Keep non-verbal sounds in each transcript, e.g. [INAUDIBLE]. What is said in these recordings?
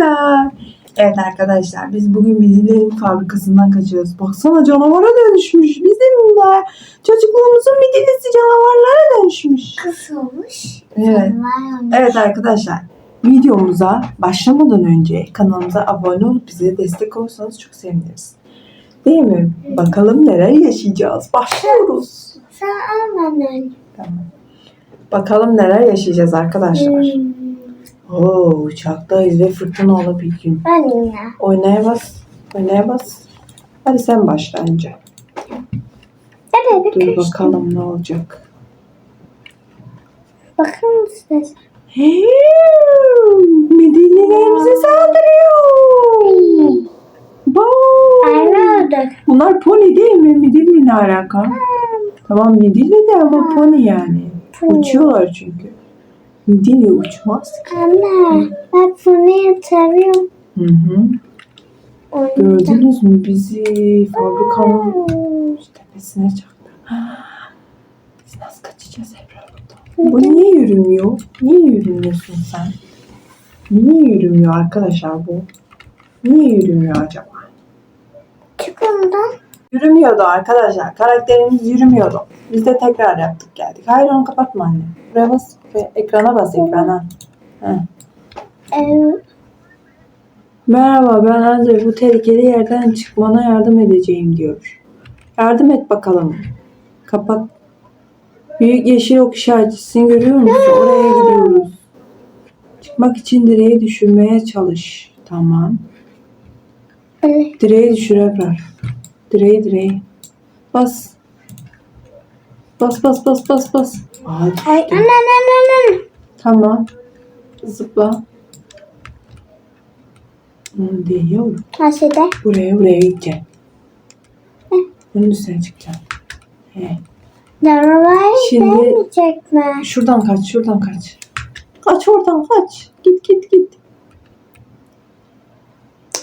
arkadaşlar. Evet arkadaşlar biz bugün Midillerin fabrikasından kaçıyoruz. Baksana canavara dönüşmüş. Bizim de çocukluğumuzun midillisi canavarlara dönüşmüş. Kısılmış. Evet. Evet arkadaşlar videomuza başlamadan önce kanalımıza abone olup bize destek olursanız çok seviniriz. Değil mi? Bakalım neler yaşayacağız. Başlıyoruz. Sen almadın. Tamam. Bakalım neler yaşayacağız arkadaşlar. Hmm. Oo, uçaktayız ve fırtına olabilir gün. Ben yine. Oynaya bas. Oynaya bas. Hadi sen başla önce. Evet bir Dur kaçtım. bakalım ne olacak. Bakın size. Hey, Medelilerimize saldırıyor. Öldük. Bunlar pony değil mi? Midilli ne alaka? Tamam midilli de ama pony yani. Uçuyorlar çünkü. Midilli uçmaz. Anne ben bunu seviyorum. Hı hı. Gördünüz mü bizi fabrikanın tepesine çaktı. Biz nasıl kaçacağız Ebrar buradan? Bu niye yürümüyor? Niye yürümüyorsun sen? Niye yürümüyor arkadaşlar bu? Niye yürümüyor acaba? Çık ondan. Yürümüyordu arkadaşlar. Karakterimiz yürümüyordu. Biz de tekrar yaptık geldik. Hayır onu kapatma anne. Buraya bas. Ekrana bas ekrana. Heh. Merhaba ben Andre. Bu tehlikeli yerden çıkmana yardım edeceğim diyor. Yardım et bakalım. Kapat. Büyük yeşil ok işaretçisini görüyor musun? Oraya gidiyoruz. Çıkmak için direği düşürmeye çalış. Tamam. evet. Direği düşür Ebrar. Direği direği. Bas. Bas bas bas bas bas. Ay anne anne anne. Tamam. Zıpla. Hı, Değiyor. Aşağıda. Buraya buraya gideceksin. Bunun üstüne çıkacaksın. He. Canavar Şimdi- mi? Şuradan kaç, şuradan kaç. Kaç oradan kaç. Git git git.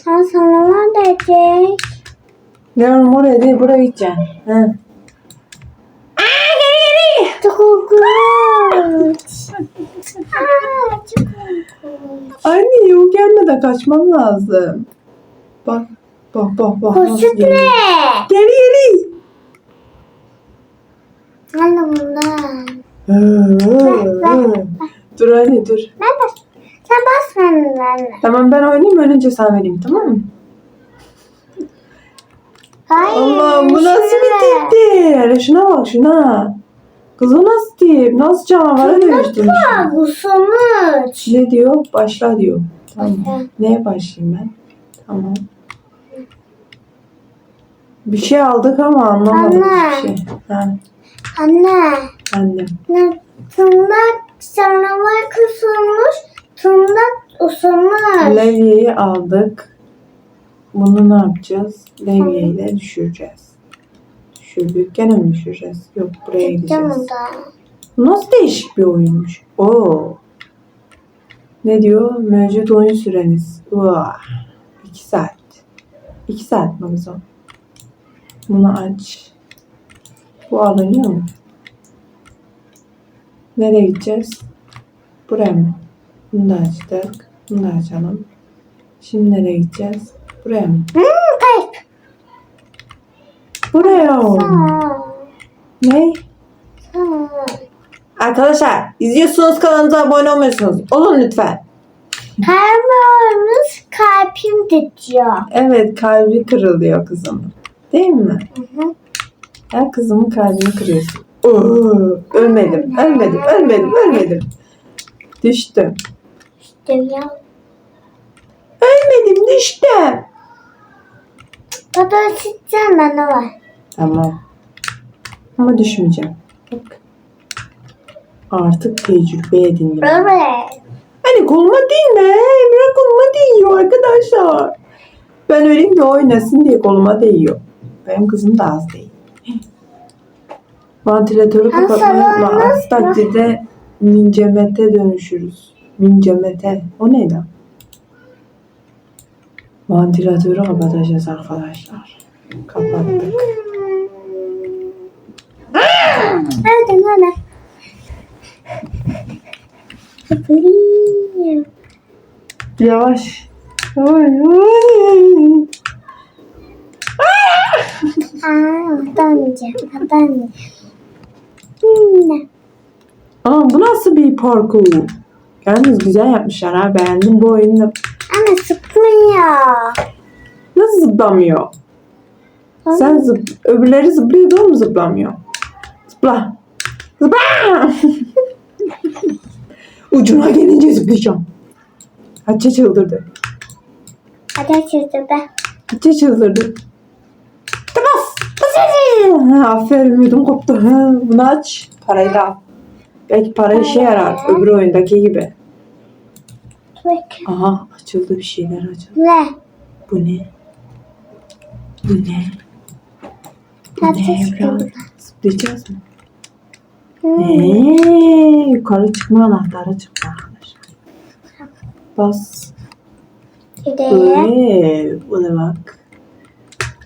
Ha sana var diyecek. Yavrum oraya değil buraya gideceksin. He. Çok korkunç. Aa, çok korkunç. Anne o gelmeden kaçman lazım. Bak bak bak bak. geliyor. ne? Geri geri. Anne bundan. Dur anne dur. Ben bas. Sen bas benden. Tamam ben oynayayım önce sen vereyim tamam mı? Hayır. Allah'ım bu nasıl bir şöyle. tipti? Hele şuna bak şuna. Kız o nasıl tip? Nasıl canavara dönüştürmüş? Aa, bu sonuç. Ne diyor? Başla diyor. Tamam. Başla. Neye başlayayım ben? Tamam. Bir şey aldık ama anlamadım Anne. bir şey. Ha, Anne. annem. Ne? Tırnak canavar kısılmış. Tırnak usamış. Levyeyi aldık. Bunu ne yapacağız? Levyeyle düşüreceğiz. Düşürdük. Gene mi düşüreceğiz? Yok buraya gideceğiz. Nasıl değişik bir oyunmuş. Oo. Ne diyor? Mevcut oyun süreniz. Vah. 2 saat. 2 saat kızım? Bunu aç. Bu alınıyor mu? Nereye gideceğiz? Buraya mı? Bunu da açtık. Bunu da açalım. Şimdi nereye gideceğiz? Buraya mı? Hmm, kayıp. Buraya. Ne? Arkadaşlar izliyorsunuz kanalımıza abone olmuyorsunuz. Olun lütfen. Kalbimiz kalbim diyor. Evet kalbi kırılıyor kızımın. Değil mi? Hı hı. Ya kızımın kalbini kırıyorsun. Oo, ölmedim, ölmedim, ölmedim, ölmedim. Düştüm. İşte ya. Ölmedim, düştüm. Baba sıçacağım bana var. Tamam. Ama düşmeyeceğim. Bak. Artık tecrübe edindim. Evet. Hani koluma değme. Emre koluma değiyor arkadaşlar. Ben öleyim de oynasın diye koluma değiyor. Benim kızım da az değil. Vantilatörü kapatmayı Aksi takdirde mincemete dönüşürüz. Mincemete. O ne lan? Vantilatörü kapatacağız arkadaşlar. Kapattık. Nerede nerede? Kapıyı. Yavaş. Ay. Aa. Döneceğim. Hmm. Aa, bu nasıl bir parkur? Yalnız güzel yapmışlar ha. Beğendim bu oyunu. da. Ama sıkmıyor. Nasıl zıplamıyor? Sen zıp, öbürleri zıplıyordu o mu zıplamıyor? Zıpla. Zıpla. [LAUGHS] Ucuna gelince zıplayacağım. Hatice çıldırdı. Hadi açıldı be. Hatice çıldırdı. Bas. [LAUGHS] Bas. Aferin yudum koptu. Ha, [LAUGHS] bunu aç. Parayı da al. Belki para işe yarar. Öbür oyundaki gibi. Bak. Aha açıldı bir şeyler açıldı. Ne? Bu ne? Bu ne? Bu ne. Ebrar? Zıplayacağız mı? Hmm. Eee, yukarı çıkma anahtarı çıktı arkadaşlar. Bas. Gidelim. Eee, bu ne bak.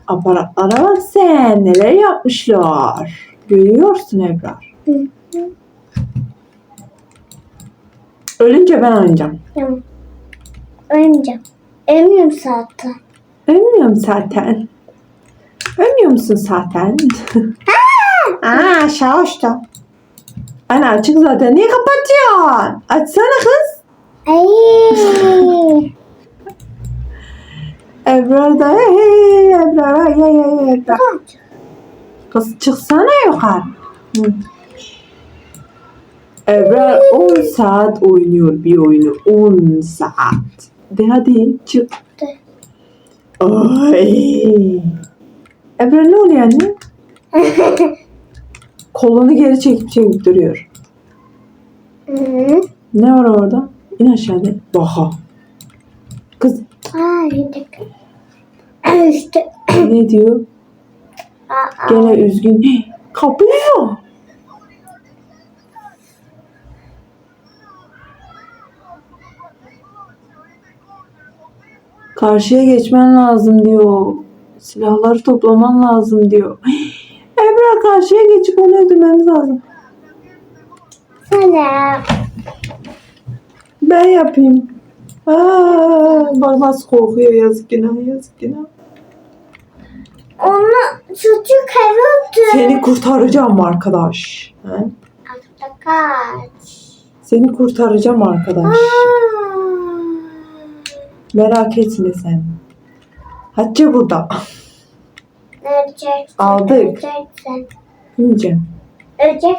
Aparatlara bak sen. Neler yapmışlar. Görüyorsun Ebrar. Hı hı. Ölünce ben oynayacağım. Tamam. Ölmeyeceğim. Ölmüyorum zaten. Ölmüyorum zaten. Ölmüyor musun zaten? Aa [LAUGHS] uçtu. Ana açık zaten. Niye kapatıyorsun? Açsana kız. Ay. [LAUGHS] Ebrar da hey Ebrar ay ay ay Ebrar. Kız çıksana yukarı. Hı. Ebrar 10 saat oynuyor bir oyunu. 10 saat. De hadi çık. De. Ay. Ebrar ne oluyor anne? [LAUGHS] Kolunu geri çekip çekip duruyor. Hı. Ne var orada? İn aşağıda. Baha. Kız Aa. İşte. ne diyor? Aa, Gene üzgün. [GASPS] Kapıyor. Karşıya geçmen lazım diyor. Silahları toplaman lazım diyor. [GASPS] Ebrar karşıya geçip onu öldürmemiz lazım. Sana. Ben yapayım. Aa, bak nasıl korkuyor yazık günah yazık günah. Onu çocuk kayboldu. Seni kurtaracağım arkadaş. Akta kaç. Seni kurtaracağım arkadaş. Aa. Merak etme sen. Hatice burada. Öleceksin. Aldık. Öleceksin. Yiyeceğim. Ölecek.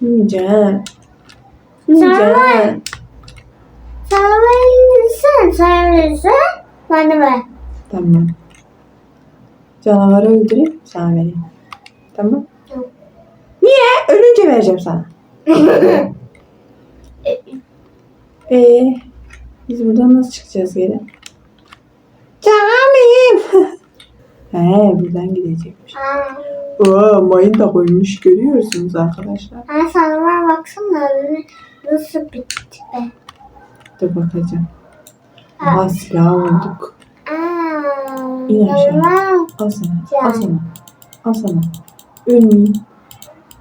Yiyeceğim. Sana verirsen. Sana verirsen. Bana ver. Tamam. Canavarı öldüreyim sana vereyim. Tamam. Tamam. Niye? Ölünce vereceğim sana. [LAUGHS] Ee, biz buradan nasıl çıkacağız geri? Canım. [LAUGHS] He buradan gidecekmiş. Aa. Mayın da koymuş görüyorsunuz arkadaşlar. Aa, sana baksana. Nasıl bitti be. Dur bakacağım. Aha silah bulduk. Aa. İn aşağı. Al sana. Al sana. Al sana. Ölmeyeyim.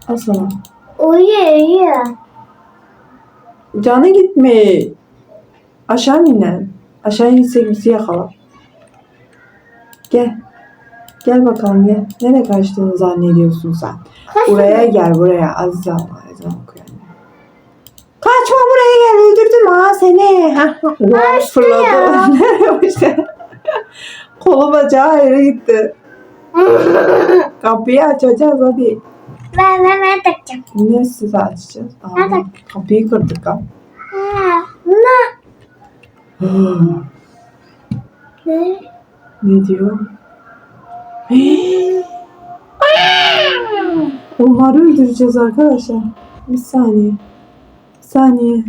Al sana. Uyuyor uyuyor. Canı gitme. Aşağı mı inelim? Aşağı insek bizi yakalar. Gel. Gel bakalım gel. Nereye kaçtığını zannediyorsun sen? Buraya gel buraya. Aziz Allah. Allah okuyor. Kaçma buraya gel. Öldürdüm ha seni. Ya. fırladı. [LAUGHS] Nereye? Kolu bacağı ayrı gitti. [LAUGHS] Kapıyı açacağız hadi. Ben ben ben takacağım. Ne size açacağız? Aa, kapıyı kırdık ha. Ha, ne? Ne? ne diyor? [GASPS] Onları öldüreceğiz arkadaşlar. Bir saniye. Bir saniye.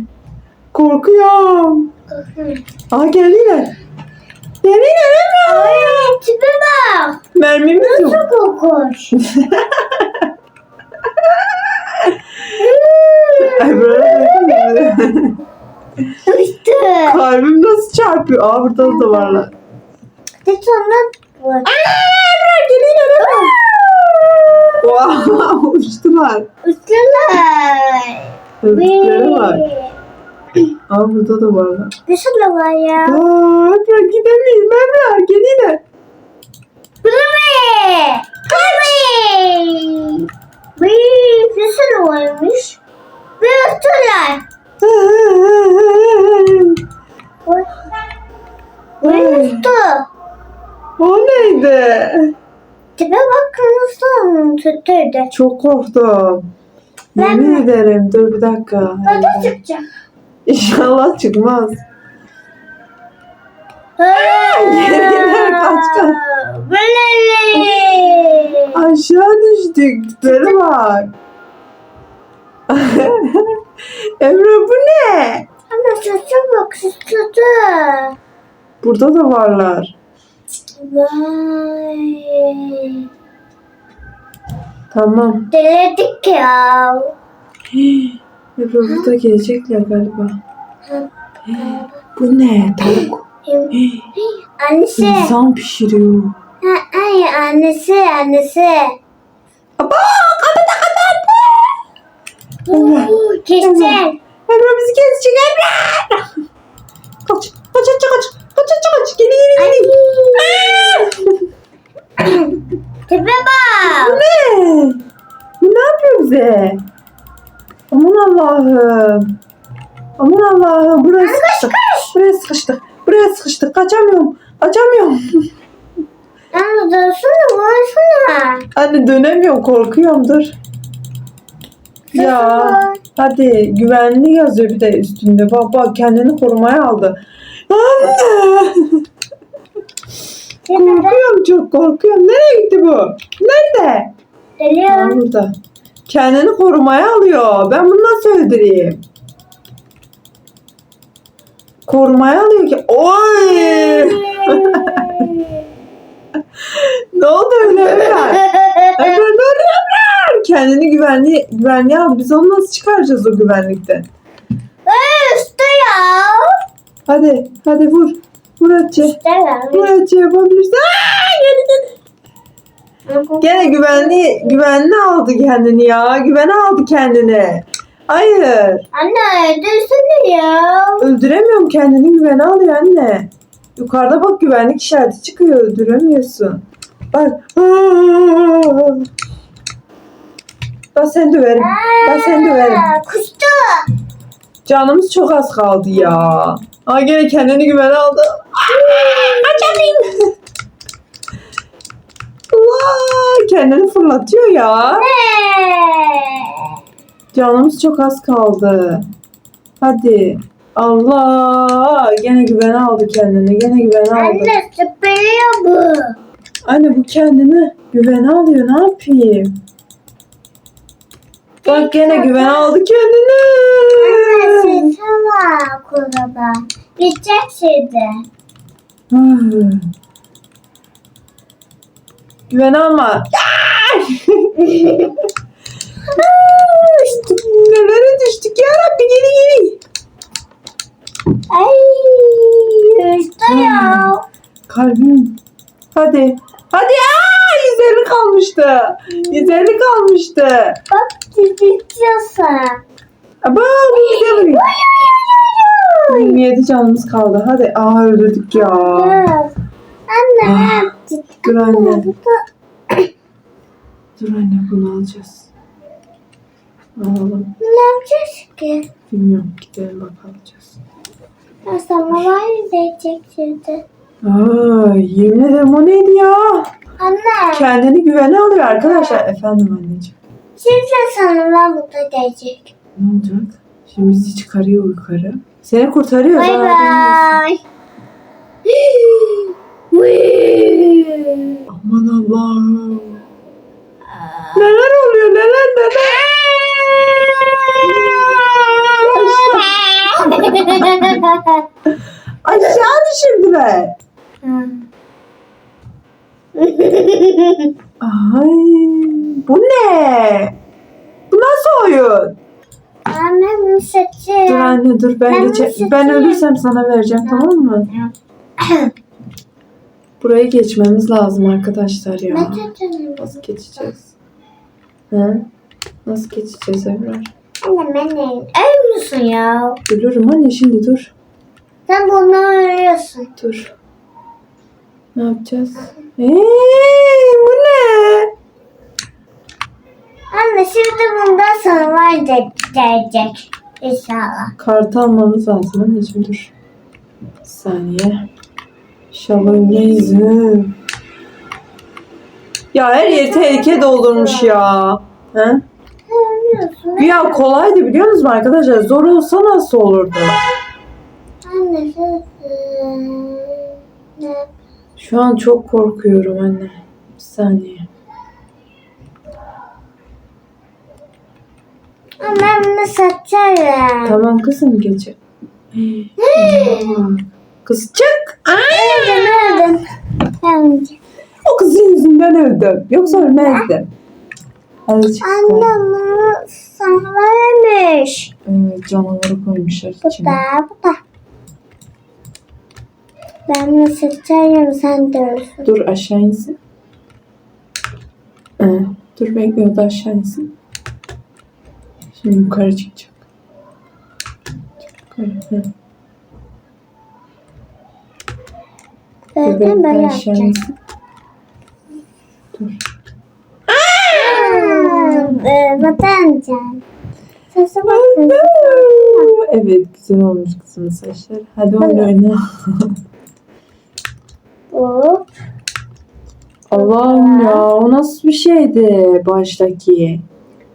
Korkuyorum. Aa geldiler. Geldiler Emre. Ay tipe bak. Mermimiz yok. Nasıl kokmuş? Emre. [LAUGHS] [LAUGHS] [LAUGHS] Uçtu. Kalbim nasıl çarpıyor? Aa burada da varlar. De sonra. Emre geldiler Emre. Wow, [LAUGHS] uçtular. Uçtular. Öbürleri var. Aa burada da varlar. Bir sürü var ya. Aa Ebrar gidemeyiz Ebrar gel yine. Blueberry! Blueberry! Bir sürü varmış. Bir üstüler. Bir üstü. o neydi? Tipe bakın nasıl tuttuydu. Çok korktum. Ben Yemin mi? ederim. Dur bir dakika. Hadi çıkacak. İnşallah çıkmaz. Geriler kaç kaç. Blueberry! Aşağı düştük. Tiplere bak. [LAUGHS] Emre bu ne? Ama çocuğa bak tutudu. Burada da varlar. Vay. Tamam. Deledik ya. [GASPS] Emre burada gelecekler galiba. [GASPS] Bu ne? Tavuk. [GASPS] Annesi. İnsan pişiriyor. Ay annesi annesi. Aba! Kapıda kapandı. Kesin. Emre bizi kesecek Emre. Kaç. Kaç kaç kaç. Kaç kaç kaç. Geri geri Ay. geri. Tipe bak. ne? Bu ne yapıyor bize? Aman Allah'ım. Aman Allah'ım. Buraya sıkıştık. Buraya sıkıştık. Buraya sıkıştık. Kaçamıyorum. Kaçamıyorum. Anne vursana. Anne dönemiyorum. Korkuyorum. Dur. Ya. Hadi güvenli yazıyor bir de üstünde. Bak bak kendini korumaya aldı. Anne. Korkuyorum çok korkuyorum. Nereye gitti bu? Nerede? Geliyor. burada. Kendini korumaya alıyor. Ben bunu nasıl öldüreyim? Korumaya alıyor ki. Oy! [LAUGHS] ne oldu öyle? [LAUGHS] Emrah ne? Kendini güvenli, güvenliğe aldı. Biz onu nasıl çıkaracağız o güvenlikten? Üstü ya. Hadi, hadi vur. Vur Hatice. Ya. Vur Hatice yapabilirsin. Aa, geri. Gene güvenli, güvenli aldı kendini ya. Güvene aldı kendini. Hayır. Anne dursana ya. Öldüremiyorum kendini güvene alıyor anne. Yukarıda bak güvenlik işareti çıkıyor. Öldüremiyorsun. Bak. Ben seni döverim. Ben seni döverim. Kustu. Canımız çok az kaldı ya. Aa gene kendini güvene aldı. Açamayayım. Allah kendini fırlatıyor ya. Canımız çok az kaldı. Hadi. Allah gene güvene aldı kendini. Gene güvene aldı. Anne süpürüyor bu. Anne bu kendini güvene alıyor. Ne yapayım? Bak gene güvene aldı kendini. Anne sıçrama kurada. Bitecek şimdi. Hmm. Güven alma. [LAUGHS] Nelere düştük ya Rabbi geri geri. Ay üstü ya. Kalbim. Hadi. Hadi aa 150 kalmıştı. 150 kalmıştı. Bak bitiyorsun. Aba bu güzel vuruyor. 27 canımız kaldı. Hadi. Aa öldürdük ya. Anne ne Ah? Dur anne. Dur anne bunu alacağız. Alalım. Ne yapacağız ki? Bilmiyorum. Gidelim bak alacağız. Ya sana var mı diyecek şimdi? Aa yemin ederim o neydi ya? Anne. Kendini güvene alıyor arkadaşlar. Efendim anneciğim. Şimdi sana mı da diyecek? Ne olacak? Şimdi bizi çıkarıyor yukarı. Seni kurtarıyor. Bay bay. [GASPS] Aman Allah'ım. Neler oluyor neler neler. Aşağı düşürdüler. Ay bu ne? Bu nasıl oyun? Annemin saçı. Dur anne dur ben Ben geçe ben ölürsem sana vereceğim tamam mı? [CLEARS THROAT] Buraya geçmemiz lazım arkadaşlar ya. Ne çocuğum? Nasıl geçeceğiz? He? Nasıl geçeceğiz Ebrar? Anne ben ne? Ölmüyorsun ya. Ölürüm anne şimdi dur. Sen bundan ölüyorsun. Dur. Ne yapacağız? Eee bu ne? Anne şimdi bundan sana var gelecek. İnşallah. Kartı almamız lazım anneciğim dur. Bir saniye. Hı. Ya her yeri tehlike doldurmuş ya. He? Ölmüyorsun. Güya kolaydı biliyor musunuz arkadaşlar? Zor olsa nasıl olurdu? Anne sen... Ne? Şu an çok korkuyorum anne. Bir saniye. Ama bunu satacağım. Tamam kızım gece. [GASPS] Kız çık. Ay! Öldüm öldüm. Önce. O kızın yüzünden öldüm. Yoksa ölmezdim. Anne bunu sana vermiş. Evet canavarı koymuşlar Bu içine. da bu da. Ben bunu satacağım sen de ölsün. Dur aşağı insin. Ee, dur bekle o da aşağı insin. Şimdi yukarı çıkacak. Yukarı. Zaten böyle yapacağım. Dur. Ee, Vatancan. Sesi bakın. Evet güzel olmuş kızımın saçları. Hadi oyun oyna. [LAUGHS] Bu. Allah'ım ya o nasıl bir şeydi baştaki?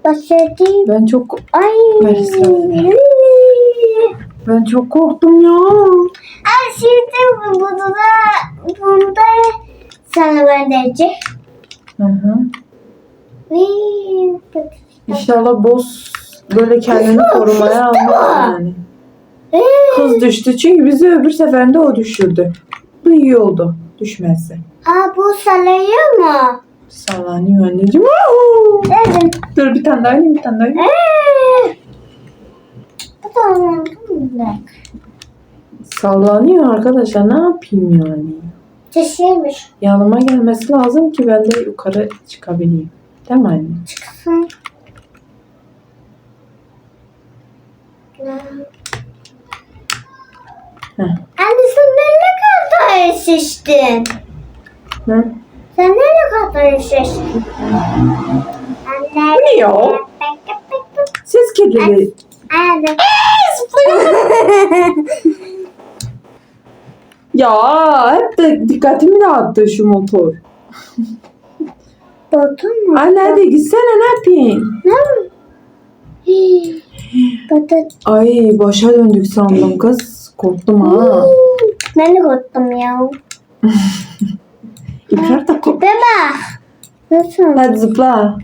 Başladı. Ben çok Ay. Ben çok korktum ya. Ay şimdi bu- bunu da bunu da sana verecek. Hı hı. İnşallah boss böyle kendini korumaya almaz yani. Ee, Kız düştü çünkü bizi öbür seferinde o düşürdü. Bu iyi oldu. Düşmezse. Aa bu salıyor mu? Sallanıyor anneciğim. Dedim. Dur bir tane daha oynayayım bir tane daha oynayayım. Ee, Bu da olmadı. Sallanıyor arkadaşlar ne yapayım yani. Çeşiymiş. Yanıma gelmesi lazım ki ben de yukarı çıkabileyim. Değil mi anne? Çıksın. Heh. Anne sen ne kadar şiştin? Hı? Sen ne kadar şiştin? Anne. Bu ne ya? Ses kirliliği. Anne. Ya hep de dikkatimi dağıttı şu motor. Botun mu? Anne hadi gitsene ne yapayım? Ne? Ay başa döndük sandım kız. Korktum ha. Ben de korktum ya. [LAUGHS] İprak da kork. Tipe bak. Nasıl? Hadi zıpla.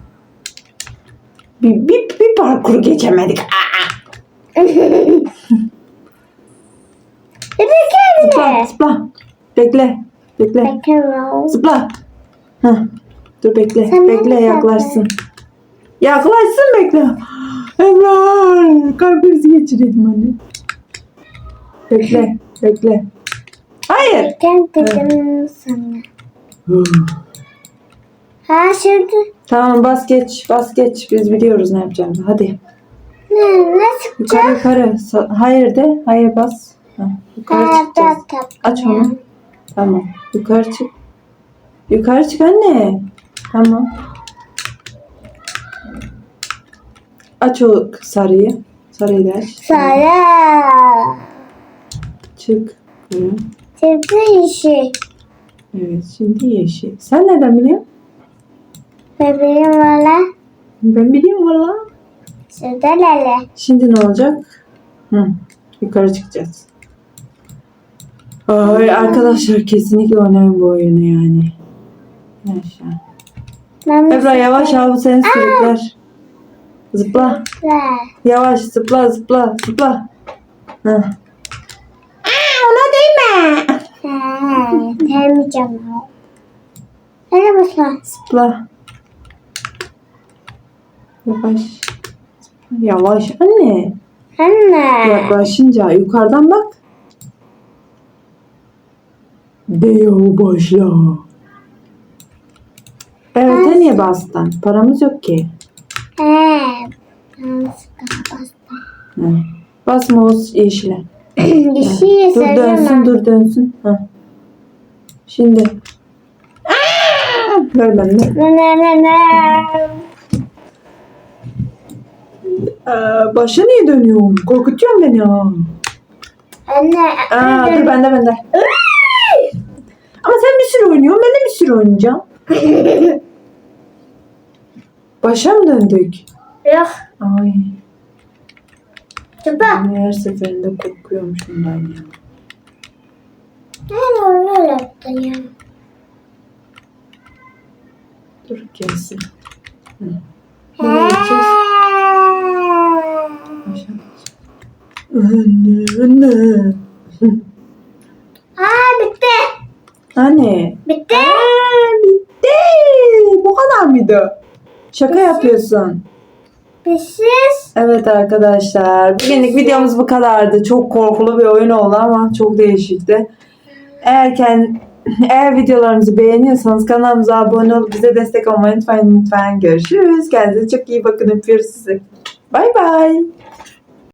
Bir, bir, bir parkur geçemedik. Aa, de [LAUGHS] zıpla zıpla. Bekle. Bekle. Bekle. Zıpla. Heh. Dur bekle. Sen bekle nerede yaklaşsın. Yaklaşsın bekle. Emrah. Kalp krizi geçireydim anne. Bekle. Bekle. Hayır. Gel dedim sana. Ha şimdi tamam bas geç. Bas geç. Biz biliyoruz ne yapacağımızı. Hadi. ne ne çıkacak? Yukarı yukarı. Sa- Hayır de. Hayır bas. Yukarı Ha, çıkacağız. tap, tap. Aç onu. Tamam. Yukarı çık. Yukarı çık anne. Tamam. Aç o sarıyı. Sarıyı da aç. Sara. Çık. Hı. Şimdi işi. Evet şimdi yeşil. Sen nereden biliyorsun? Bebeğim valla. Ben biliyorum valla. Şurada lele. Şimdi ne olacak? Hı. Yukarı çıkacağız. Ay arkadaşlar kesinlikle oynayın bu oyunu yani. Yaşa. Ben Ebra yavaş abi seni sürükler. Zıpla. Ver. Yavaş zıpla zıpla zıpla. Heh. Aa, ona değme. Ha, Vermeyeceğim. Hadi basma. Zıpla. Yavaş. Yavaş anne. Anne. Yaklaşınca yukarıdan bak. Deyo başla. Evet niye bastın? Paramız yok ki. Hı. Basma o yeşile. [CLEARS THROAT] Yeşil Dur dönsün dur dönsün. Heh. Şimdi. Ver ne ne. Ee, başa niye dönüyorsun? Korkutuyorsun beni ha. Anne. Aa, dur bende bende. Ama sen bir sürü oynuyorsun. Ben de bir sürü oynayacağım. [LAUGHS] Başa mı döndük? Yok. Ay. Çupa. Ben her seferinde korkuyorum şundan ya. Ne öyle yaptın ya? Dur gelsin. Hı. Nereye gideceğiz? Aşağı. Anne, anne. Aa bitti. Anne. Bitti. Aa, bitti. Bu kadar mıydı? Şaka yapıyorsun. Pisiz. Evet arkadaşlar. Bugünlük videomuz bu kadardı. Çok korkulu bir oyun oldu ama çok değişikti. Eğer, kend- eğer videolarımızı beğeniyorsanız kanalımıza abone olup bize destek olmayı lütfen lütfen görüşürüz. Kendinize çok iyi bakın. Öpüyoruz sizi. Bay bay.